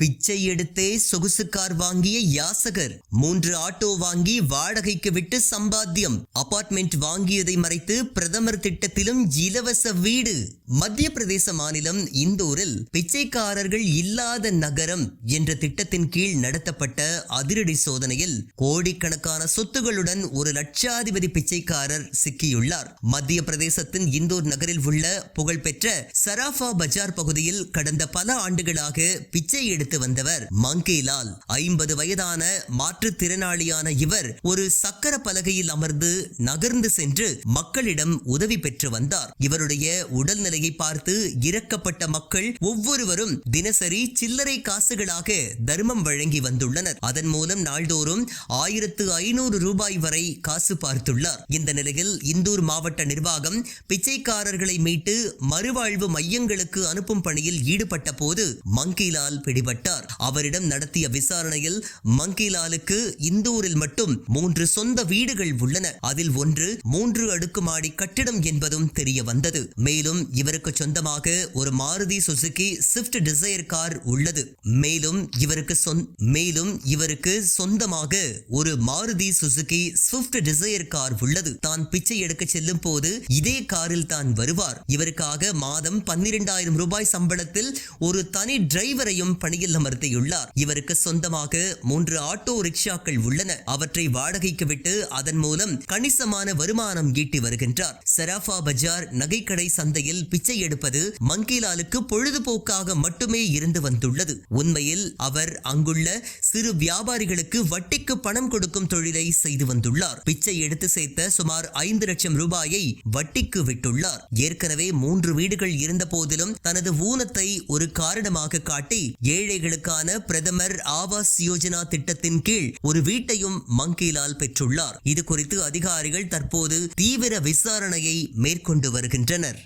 பிச்சை எடுத்தே சொகுசு கார் வாங்கிய யாசகர். மூன்று ஆட்டோ வாங்கி வாடகைக்கு விட்டு சம்பாத்தியம். அபார்ட்மெண்ட் வாங்கியதை மறைத்து பிரதமர் திட்டத்திலும் இலவச வீடு. மத்திய பிரதேச மாநிலம் இந்தூரில் பிச்சைக்காரர்கள் இல்லாத நகரம் என்ற திட்டத்தின் கீழ் நடத்தப்பட்ட அதிரடி சோதனையில் கோடிக்கணக்கான சொத்துகளுடன் ஒரு லட்சாதிபதி பிச்சைக்காரர் சிக்கியுள்ளார். மத்திய பிரதேசத்தின் இந்தூர் நகரில் உள்ள புகழ்பெற்ற சராஃபா பஜார் பகுதியில் கடந்த பல ஆண்டுகளாக பிச்சை எடுத்து எடுத்து வந்தவர் மங்கேலால். ஐம்பது வயதான மாற்றுத்திறனாளியான இவர் ஒரு சக்கர பலகையில் அமர்ந்து நகர்ந்து சென்று மக்களிடம் உதவி பெற்று வந்தார். இவருடைய உடல்நிலையை பார்த்து இறக்கப்பட்ட மக்கள் ஒவ்வொருவரும் தினசரி சில்லறை காசுகளாக தர்மம் வழங்கி வந்துள்ளனர். அதன் மூலம் நாள்தோறும் ஆயிரத்து ஐநூறு ரூபாய் வரை காசு பார்த்துள்ளார். இந்த நிலையில் இந்தூர் மாவட்ட நிர்வாகம் பிச்சைக்காரர்களை மீட்டு மறுவாழ்வு மையங்களுக்கு அனுப்பும் பணியில் ஈடுபட்ட போது மங்கிலால் பிடிபட்டார் அவரிடம் நடத்திய விசாரணையில் மங்கிலாலுக்கு இந்தூரில் மட்டும் மூன்று சொந்த வீடுகள் உள்ளன. அதில் ஒன்று மூன்று அடுக்குமாடி கட்டிடம் என்பதும் தெரிய வந்தது. மேலும் இவருக்கு சொந்தமாக ஒரு Maruti Suzuki Swift Dzire car உள்ளது. மேலும் இவருக்கு மேலும் இவருக்கு சொந்தமாக ஒரு Maruti Suzuki Swift Dzire car உள்ளது. தான் பிச்சை எடுக்க செல்லும் போது இதே காரில் தான் வருவார். இவருக்காக மாதம் பன்னிரெண்டாயிரம் ரூபாய் சம்பளத்தில் ஒரு தனி டிரைவரையும் பணி பணியில் அமர்த்தியுள்ளார். இவருக்கு சொந்தமாக மூன்று ஆட்டோ ரிக்ஷாக்கள் உள்ளன. அவற்றை வாடகைக்கு விட்டு அதன் மூலம் கணிசமான வருமானம் ஈட்டி வருகின்றார். சராஃபா பஜார் நகைக்கடை சந்தையில் பிச்சை எடுப்பது மங்கிலாலுக்கு பொழுதுபோக்காக மட்டுமே இருந்து வந்துள்ளது. உண்மையில் அவர் அங்குள்ள சிறு வியாபாரிகளுக்கு வட்டிக்கு பணம் கொடுக்கும் தொழிலை செய்து வந்துள்ளார். பிச்சை எடுத்து சேர்த்த சுமார் ஐந்து லட்சம் ரூபாயை வட்டிக்கு விட்டுள்ளார். ஏற்கனவே மூன்று வீடுகள் இருந்த போதிலும் தனது ஊனத்தை ஒரு காரணமாக காட்டி ஏழை ஏழைகளுக்கான பிரதமர் ஆவாஸ் யோஜனா திட்டத்தின் கீழ் ஒரு வீட்டையும் மங்கிலால் பெற்றுள்ளார். இது குறித்து அதிகாரிகள் தற்போது தீவிர விசாரணையை மேற்கொண்டு வருகின்றனர்.